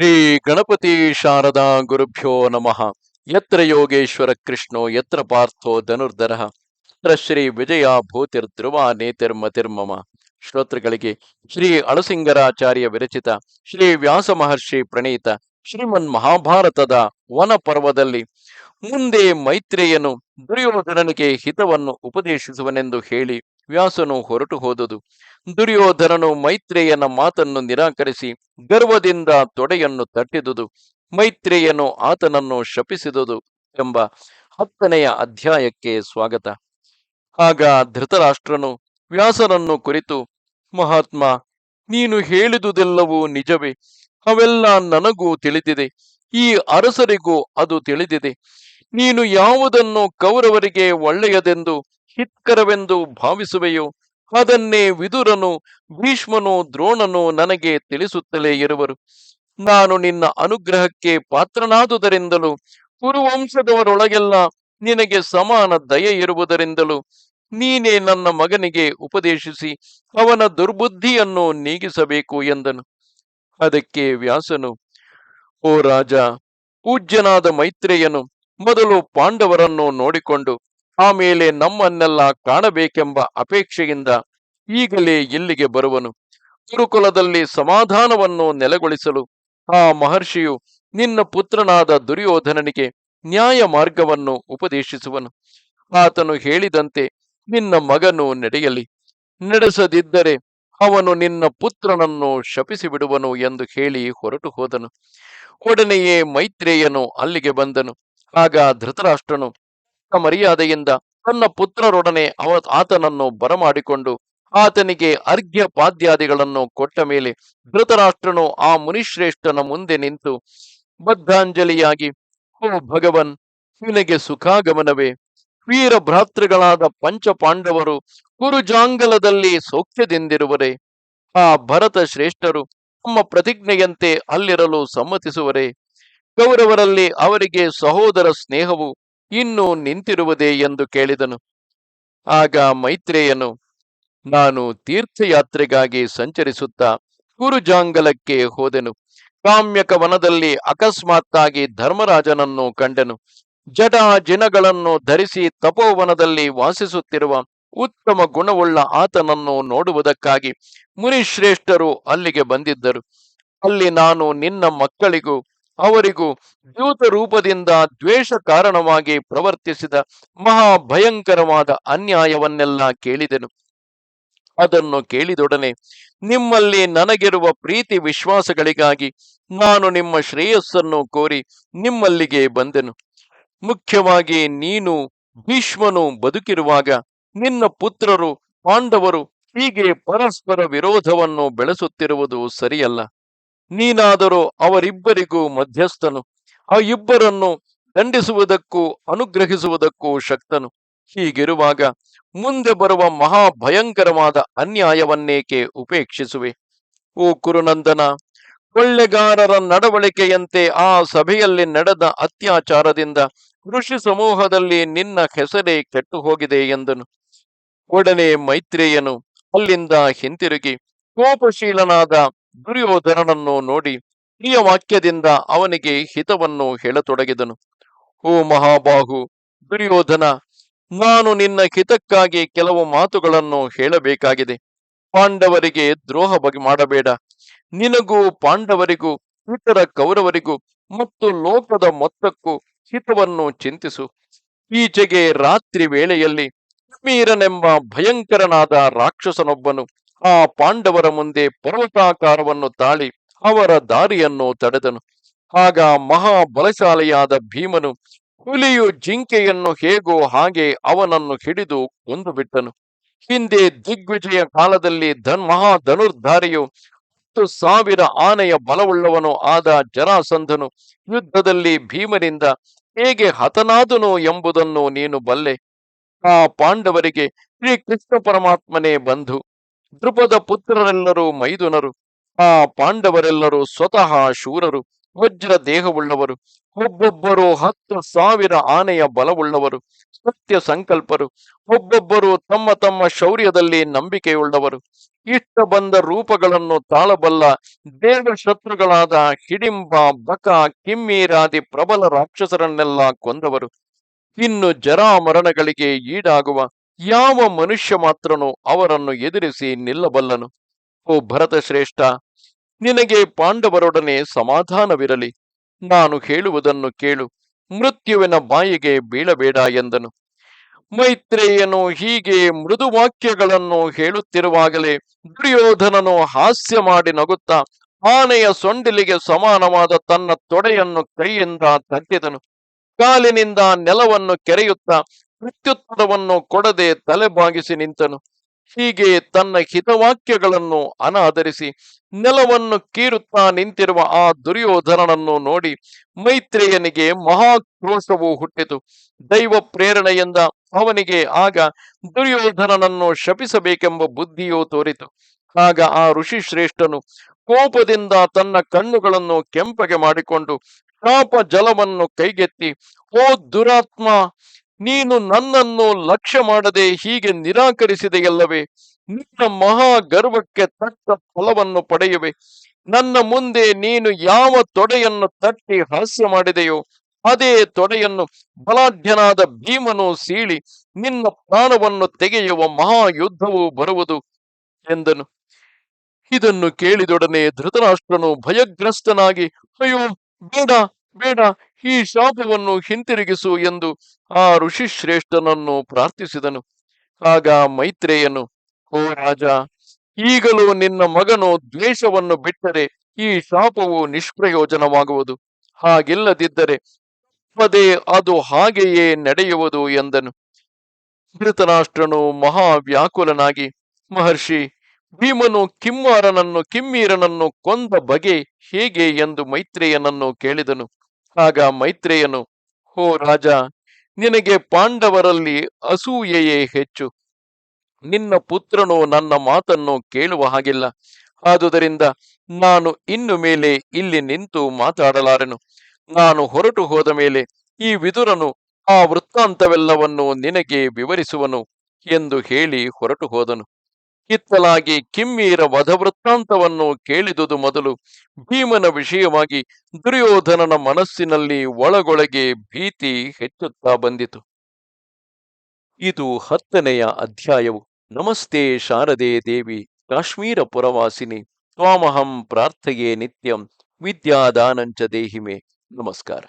ಶ್ರೀ ಗಣಪತಿ ಶಾರದಾ ಗುರುಭ್ಯೋ ನಮಃ. ಯತ್ರ ಯೋಗೇಶ್ವರ ಕೃಷ್ಣೋ, ಯತ್ರ ಪಾರ್ಥೋ ಧನುರ್ಧರ. ಯತ್ರ ಶ್ರೀ ವಿಜಯ ಭೂತಿರ್ ಧ್ರುವ ನೇತಿರ್ಮತಿರ್ಮಮ ಶ್ರೋತೃಗಳಿಗೆ ಶ್ರೀ ಅಳಸಿಂಗರಾಚಾರ್ಯ ವಿರಚಿತ ಶ್ರೀ ವ್ಯಾಸ ಮಹರ್ಷಿ ಪ್ರಣೀತ ಶ್ರೀಮನ್ ಮಹಾಭಾರತದ ವನ ಪರ್ವದಲ್ಲಿ ಮುಂದೆ ಮೈತ್ರಿಯನ್ನು, ದುರ್ಯೋಧನನಿಗೆ ಹಿತವನ್ನು ಉಪದೇಶಿಸುವನೆಂದು ಹೇಳಿ ವ್ಯಾಸನು ಹೊರಟು ಹೋದುದು ದುರ್ಯೋಧನನು ಮೈತ್ರೇಯನ ಮಾತನ್ನು ನಿರಾಕರಿಸಿ ಗರ್ವದಿಂದ ತೊಡೆಯನ್ನು ತಟ್ಟಿದುದು. ಮೈತ್ರೇಯನು ಆತನನ್ನು ಶಪಿಸಿದುದು ಎಂಬ ಹತ್ತನೆಯ ಅಧ್ಯಾಯಕ್ಕೆ ಸ್ವಾಗತ. ಆಗ ಧೃತರಾಷ್ಟ್ರನು ವ್ಯಾಸನನ್ನು ಕುರಿತು, ಮಹಾತ್ಮ, ನೀನು ಹೇಳಿದುದೆಲ್ಲವೂ ನಿಜವೇ? ಅವೆಲ್ಲ ನನಗೂ ತಿಳಿದಿದೆ. ಈ ಅರಸರಿಗೂ ಅದು ತಿಳಿದಿದೆ. ನೀನು ಯಾವುದನ್ನು ಕೌರವರಿಗೆ ಒಳ್ಳೆಯದೆಂದು ಹಿತ್ಕರವೆಂದು ಭಾವಿಸುವೆಯೋ? ಅದನ್ನೇ ವಿದುರನು, ಭೀಷ್ಮನು, ದ್ರೋಣನು ನನಗೆ ತಿಳಿಸುತ್ತಲೇ ಇರುವರು. ನಾನು ನಿನ್ನ ಅನುಗ್ರಹಕ್ಕೆ ಪಾತ್ರನಾದುದರಿಂದಲೂ, ಕುರುವಂಶದವರೊಳಗೆಲ್ಲ ನಿನಗೆ ಸಮಾನ ದಯೆ ಇರುವುದರಿಂದಲೂ, ನೀನೇ ನನ್ನ ಮಗನಿಗೆ ಉಪದೇಶಿಸಿ ಅವನ ದುರ್ಬುದ್ಧಿಯನ್ನು ನೀಗಿಸಬೇಕು ಎಂದನು. ಅದಕ್ಕೆ ವ್ಯಾಸನು, ಓ ರಾಜ, ಪೂಜ್ಯನಾದ ಮೈತ್ರೇಯನು, ಮೊದಲು ಪಾಂಡವರನ್ನು ನೋಡಿಕೊಂಡು ಆಮೇಲೆ ನಮ್ಮನ್ನೆಲ್ಲ ಕಾಣಬೇಕೆಂಬ ಅಪೇಕ್ಷೆಯಿಂದ ಈಗಲೇ ಇಲ್ಲಿಗೆ ಬರುವನು. ಗುರುಕುಲದಲ್ಲಿ ಸಮಾಧಾನವನ್ನು ನೆಲೆಗೊಳಿಸಲು ಆ ಮಹರ್ಷಿಯು ನಿನ್ನ ಪುತ್ರನಾದ ದುರ್ಯೋಧನನಿಗೆ ನ್ಯಾಯ ಮಾರ್ಗವನ್ನು ಉಪದೇಶಿಸುವನು. ಆತನು ಹೇಳಿದಂತೆ ನಿನ್ನ ಮಗನು ನಡೆಯಲಿ. ನಡೆಸದಿದ್ದರೆ ಅವನು ನಿನ್ನ ಪುತ್ರನನ್ನು ಶಪಿಸಿ ಬಿಡುವನು ಎಂದು ಹೇಳಿ ಹೊರಟು ಹೋದನು. ಒಡನೆಯೇ ಮೈತ್ರೇಯನು ಅಲ್ಲಿಗೆ ಬಂದನು. ಆಗ ಧೃತರಾಷ್ಟ್ರನು ಮರ್ಯಾದೆಯಿಂದ ತನ್ನ ಪುತ್ರರೊಡನೆ ಅವ ಆತನನ್ನು ಬರಮಾಡಿಕೊಂಡು ಆತನಿಗೆ ಅರ್ಘ್ಯ ಪಾದ್ಯಾದಿಗಳನ್ನು ಕೊಟ್ಟ ಮೇಲೆ ಧೃತರಾಷ್ಟ್ರನು ಆ ಮುನಿಶ್ರೇಷ್ಠನ ಮುಂದೆ ನಿಂತು ಬದ್ಧಾಂಜಲಿಯಾಗಿ, ಓ ಭಗವನ್, ನಿನಗೆ ಸುಖಾಗಮನವೇ. ವೀರ ಭ್ರಾತೃಗಳಾದ ಪಂಚ ಪಾಂಡವರು ಕುರುಜಾಂಗಲದಲ್ಲಿ ಸೌಖ್ಯದಿಂದಿರುವರೆ. ಆ ಭರತ ಶ್ರೇಷ್ಠರು ತಮ್ಮ ಪ್ರತಿಜ್ಞೆಯಂತೆ ಅಲ್ಲಿರಲು ಸಮ್ಮತಿಸುವರೆ. ಕೌರವರಲ್ಲಿ ಅವರಿಗೆ ಸಹೋದರ ಸ್ನೇಹವು ಇನ್ನೂ ನಿಂತಿರುವುದೇ ಎಂದು ಕೇಳಿದನು. ಆಗ ಮೈತ್ರೇಯನು, ನಾನು ತೀರ್ಥಯಾತ್ರೆಗಾಗಿ ಸಂಚರಿಸುತ್ತಾ ಕುರುಜಾಂಗಲಕ್ಕೆ ಹೋದೆನು. ಕಾಮ್ಯಕ ವನದಲ್ಲಿ ಅಕಸ್ಮಾತ್ತಾಗಿ ಧರ್ಮರಾಜನನ್ನು ಕಂಡೆನು. ಜಟ ಜಿನಗಳನ್ನು ಧರಿಸಿ ತಪೋವನದಲ್ಲಿ ವಾಸಿಸುತ್ತಿರುವ ಉತ್ತಮ ಗುಣವುಳ್ಳ ಆತನನ್ನು ನೋಡುವುದಕ್ಕಾಗಿ ಮುನಿಶ್ರೇಷ್ಠರು ಅಲ್ಲಿಗೆ ಬಂದಿದ್ದರು. ಅಲ್ಲಿ ನಾನು ನಿನ್ನ ಮಕ್ಕಳಿಗೂ ಅವರಿಗೂ ದ್ಯೂತ ರೂಪದಿಂದ ದ್ವೇಷ ಕಾರಣವಾಗಿ ಪ್ರವರ್ತಿಸಿದ ಮಹಾ ಭಯಂಕರವಾದ ಅನ್ಯಾಯವನ್ನೆಲ್ಲ ಕೇಳಿದೆನು. ಅದನ್ನು ಕೇಳಿದೊಡನೆ, ನಿಮ್ಮಲ್ಲಿ ನನಗಿರುವ ಪ್ರೀತಿ ವಿಶ್ವಾಸಗಳಿಗಾಗಿ ನಾನು ನಿಮ್ಮ ಶ್ರೇಯಸ್ಸನ್ನು ಕೋರಿ ನಿಮ್ಮಲ್ಲಿಗೆ ಬಂದೆನು. ಮುಖ್ಯವಾಗಿ ನೀನು ಭೀಷ್ಮನು ಬದುಕಿರುವಾಗ ನಿನ್ನ ಪುತ್ರರು, ಪಾಂಡವರು ಹೀಗೆ ಪರಸ್ಪರ ವಿರೋಧವನ್ನು ಬೆಳೆಸುತ್ತಿರುವುದು ಸರಿಯಲ್ಲ. ನೀನಾದರೂ ಅವರಿಬ್ಬರಿಗೂ ಮಧ್ಯಸ್ಥನು. ಆ ಇಬ್ಬರನ್ನು ದಂಡಿಸುವುದಕ್ಕೂ ಅನುಗ್ರಹಿಸುವುದಕ್ಕೂ ಶಕ್ತನು. ಹೀಗಿರುವಾಗ ಮುಂದೆ ಬರುವ ಮಹಾ ಭಯಂಕರವಾದ ಅನ್ಯಾಯವನ್ನೇಕೆ ಉಪೇಕ್ಷಿಸುವೆ? ಓ ಕುರುನಂದನ, ಕೊಳ್ಳೆಗಾರರ ನಡವಳಿಕೆಯಂತೆ ಆ ಸಭೆಯಲ್ಲಿ ನಡೆದ ಅತ್ಯಾಚಾರದಿಂದ ಋಷಿ ಸಮೂಹದಲ್ಲಿ ನಿನ್ನ ಹೆಸರೇ ಕೆಟ್ಟು ಹೋಗಿದೆ ಎಂದನು. ಒಡನೆ ಮೈತ್ರೇಯನು ಅಲ್ಲಿಂದ ಹಿಂತಿರುಗಿ. ಕೋಪಶೀಲನಾದ ದುರ್ಯೋಧನನನ್ನು ನೋಡಿ ಪ್ರಿಯ ವಾಕ್ಯದಿಂದ ಅವನಿಗೆ ಹಿತವನ್ನು ಹೇಳತೊಡಗಿದನು. ಓ ಮಹಾಬಾಹು, ದುರ್ಯೋಧನ, ನಾನು ನಿನ್ನ ಹಿತಕ್ಕಾಗಿ ಕೆಲವು ಮಾತುಗಳನ್ನು ಹೇಳಬೇಕಾಗಿದೆ. ಪಾಂಡವರಿಗೆ ದ್ರೋಹ ಬಗೆ ಮಾಡಬೇಡ. ನಿನಗೂ ಪಾಂಡವರಿಗೂ, ಇತರ ಕೌರವರಿಗೂ ಮತ್ತು ಲೋಕದ ಮೊತ್ತಕ್ಕೂ ಹಿತವನ್ನು ಚಿಂತಿಸು. ಈಚೆಗೆ ರಾತ್ರಿ ವೇಳೆಯಲ್ಲಿ ಮೀರನೆಂಬ ಭಯಂಕರನಾದ ರಾಕ್ಷಸನೊಬ್ಬನು ಆ ಪಾಂಡವರ ಮುಂದೆ ಪರ್ವತಾಕಾರವನ್ನು ತಾಳಿ ಅವರ ದಾರಿಯನ್ನು ತಡೆದನು. ಆಗ ಮಹಾ ಬಲಶಾಲಿಯಾದ ಭೀಮನು ಹುಲಿಯು ಜಿಂಕೆಯನ್ನು ಹೇಗೋ ಹಾಗೆ ಅವನನ್ನು ಹಿಡಿದು ಕೊಂದು ಬಿಟ್ಟನು. ಹಿಂದೆ ದಿಗ್ವಿಜಯ ಕಾಲದಲ್ಲಿ ಧನ್ ಮಹಾ ಧನುರ್ಧಾರಿಯು ಹತ್ತು ಸಾವಿರ ಆನೆಯ ಬಲವುಳ್ಳವನು ಆದ ಜರಾಸಂಧನು ಯುದ್ಧದಲ್ಲಿ ಭೀಮನಿಂದ ಹೇಗೆ ಹತನಾದನು ಎಂಬುದನ್ನು ನೀನು ಬಲ್ಲೆ. ಆ ಪಾಂಡವರಿಗೆ ಶ್ರೀ ಕೃಷ್ಣ ಪರಮಾತ್ಮನೇ ಬಂಧು. ದೃಪದ ಪುತ್ರರೆಲ್ಲರೂ ಮೈದುನರು, ಆ ಪಾಂಡವರೆಲ್ಲರೂ ಸ್ವತಃ ಶೂರರು, ವಜ್ರ ದೇಹವುಳ್ಳವರು, ಒಬ್ಬೊಬ್ಬರು ಹತ್ತು ಸಾವಿರ ಆನೆಯ ಬಲವುಳ್ಳವರು, ಸತ್ಯ ಸಂಕಲ್ಪರು, ಒಬ್ಬೊಬ್ಬರು ತಮ್ಮ ತಮ್ಮ ಶೌರ್ಯದಲ್ಲಿ ನಂಬಿಕೆಯುಳ್ಳವರು. ಇಷ್ಟ ಬಂದ ರೂಪಗಳನ್ನು ತಾಳಬಲ್ಲ ದೇವ ಶತ್ರುಗಳಾದ ಹಿಡಿಂಬ, ಬಕ ಕಿಮ್ಮೀರಾದಿ ಪ್ರಬಲ ರಾಕ್ಷಸರನ್ನೆಲ್ಲ ಕೊಂದವರು. ಇನ್ನು ಜರಾಮರಣಗಳಿಗೆ ಈಡಾಗುವ ಯಾವ ಮನುಷ್ಯ ಮಾತ್ರನು ಅವರನ್ನು ಎದುರಿಸಿ ನಿಲ್ಲಬಲ್ಲನು? ಓ ಭರತ ಶ್ರೇಷ್ಠ ನಿನಗೆ ಪಾಂಡವರೊಡನೆ ಸಮಾಧಾನವಿರಲಿ. ನಾನು ಹೇಳುವುದನ್ನು ಕೇಳು, ಮೃತ್ಯುವಿನ ಬಾಯಿಗೆ ಬೀಳಬೇಡ ಎಂದನು. ಮೈತ್ರೇಯನು ಹೀಗೆ ಮೃದು ವಾಕ್ಯಗಳನ್ನು ಹೇಳುತ್ತಿರುವಾಗಲೇ ದುರ್ಯೋಧನನು ಹಾಸ್ಯ ಮಾಡಿ ನಗುತ್ತಾ ಆನೆಯ ಸೊಂಡಿಲಿಗೆ ಸಮಾನವಾದ ತನ್ನ ತೊಡೆಯನ್ನು ಕೈಯಿಂದ ತಟ್ಟಿದನು. ಕಾಲಿನಿಂದ ನೆಲವನ್ನು ಕೆರೆಯುತ್ತಾ ಪ್ರತ್ಯುತ್ತರವನ್ನು ಕೊಡದೆ ತಲೆಬಾಗಿಸಿ ನಿಂತನು. ಹೀಗೆ ತನ್ನ ಹಿತವಾಕ್ಯಗಳನ್ನು ಅನಾದರಿಸಿ ನೆಲವನ್ನು ಕೀರುತ್ತಾ ನಿಂತಿರುವ ಆ ದುರ್ಯೋಧನನನ್ನು ನೋಡಿ ಮೈತ್ರೇಯನಿಗೆ ಮಹಾಕ್ರೋಶವು ಹುಟ್ಟಿತು. ದೈವ ಪ್ರೇರಣೆಯಿಂದ ಅವನಿಗೆ ಆಗ ದುರ್ಯೋಧನನನ್ನು ಶಪಿಸಬೇಕೆಂಬ ಬುದ್ಧಿಯು ತೋರಿತು. ಆಗ ಆ ಋಷಿ ಶ್ರೇಷ್ಠನು ಕೋಪದಿಂದ ತನ್ನ ಕಣ್ಣುಗಳನ್ನು ಕೆಂಪಗೆ ಮಾಡಿಕೊಂಡು ಶಾಪ ಜಲವನ್ನು ಕೈಗೆತ್ತಿ, ಓ ದುರಾತ್ಮ ನೀನು ನನ್ನನ್ನು ಲಕ್ಷ್ಯ ಮಾಡದೆ ಹೀಗೆ ನಿರಾಕರಿಸಿದೆಯಲ್ಲವೇ ನಿನ್ನ ಮಹಾ ಗರ್ವಕ್ಕೆ ತಕ್ಕ ಫಲವನ್ನು ಪಡೆಯುವೆ. ನನ್ನ ಮುಂದೆ ನೀನು ಯಾವ ತೊಡೆಯನ್ನು ತಟ್ಟಿ ಹಾಸ್ಯ ಮಾಡಿದೆಯೋ, ಅದೇ ತೊಡೆಯನ್ನು ಬಲಾಢ್ಯನಾದ ಭೀಮನು ಸೀಳಿ ನಿನ್ನ ಪ್ರಾಣವನ್ನು ತೆಗೆಯುವ ಮಹಾಯುದ್ಧವು ಬರುವುದು ಎಂದನು. ಇದನ್ನು ಕೇಳಿದೊಡನೆ ಧೃತರಾಷ್ಟ್ರನು ಭಯಗ್ರಸ್ತನಾಗಿ, ಅಯ್ಯೋ, ಬೇಡ ಬೇಡ ಈ ಶಾಪವನ್ನು ಹಿಂತಿರುಗಿಸು ಎಂದು ಆ ಋಷಿ ಶ್ರೇಷ್ಠನನ್ನು ಪ್ರಾರ್ಥಿಸಿದನು. ಆಗ ಮೈತ್ರೇಯನು, ಓ ರಾಜ, ಈಗಲೂ ನಿನ್ನ ಮಗನು ದ್ವೇಷವನ್ನು ಬಿಟ್ಟರೆ ಈ ಶಾಪವು ನಿಷ್ಪ್ರಯೋಜನವಾಗುವುದು. ಹಾಗಿಲ್ಲದಿದ್ದರೆ ಪದೇ ಅದು ಹಾಗೆಯೇ ನಡೆಯುವುದು ಎಂದನು. ಧೃತರಾಷ್ಟ್ರನು ಮಹಾವ್ಯಾಕುಲನಾಗಿ, ಮಹರ್ಷಿ, ಭೀಮನು ಕಿಮ್ಮಾರನನ್ನು ಕಿಮ್ಮೀರನನ್ನು ಕೊಂದ ಬಗೆ ಹೇಗೆ? ಎಂದು ಮೈತ್ರೇಯನನ್ನು ಕೇಳಿದನು. ಆಗ ಮೈತ್ರೇಯನು, ಹೋ ರಾಜ, ನಿನಗೆ ಪಾಂಡವರಲ್ಲಿ ಅಸೂಯೆಯೇ ಹೆಚ್ಚು. ನಿನ್ನ ಪುತ್ರನು ನನ್ನ ಮಾತನ್ನು ಕೇಳುವ ಹಾಗಿಲ್ಲ. ಆದುದರಿಂದ ನಾನು ಇನ್ನು ಮೇಲೆ ಇಲ್ಲಿ ನಿಂತು ಮಾತಾಡಲಾರೆನು. ನಾನು ಹೊರಟು ಹೋದ ಮೇಲೆ ಈ ವಿದುರನು ಆ ವೃತ್ತಾಂತವೆಲ್ಲವನ್ನು ನಿನಗೆ ವಿವರಿಸುವನು ಎಂದು ಹೇಳಿ ಹೊರಟು ಹೋದನು. ಕಿತ್ತಲಾಗಿ ಕಿಮ್ಮೀರ ವಧವೃತ್ತಾಂತವನ್ನು ಕೇಳಿದುದು ಮೊದಲು ಭೀಮನ ವಿಷಯವಾಗಿ ದುರ್ಯೋಧನನ ಮನಸ್ಸಿನಲ್ಲಿ ಒಳಗೊಳಗೆ ಭೀತಿ ಹೆಚ್ಚುತ್ತಾ ಬಂದಿತು. ಇದು ಹತ್ತನೆಯ ಅಧ್ಯಾಯವು. ನಮಸ್ತೆ ಶಾರದೆ ದೇವಿ, ಕಾಶ್ಮೀರ ಪುರವಾಸಿನಿ, ತ್ವಾಮಹಂ ಪ್ರಾರ್ಥಯೇ ನಿತ್ಯಂ, ವಿದ್ಯಾದಾನಂಚ ದೇಹಿಮೆ. ನಮಸ್ಕಾರ.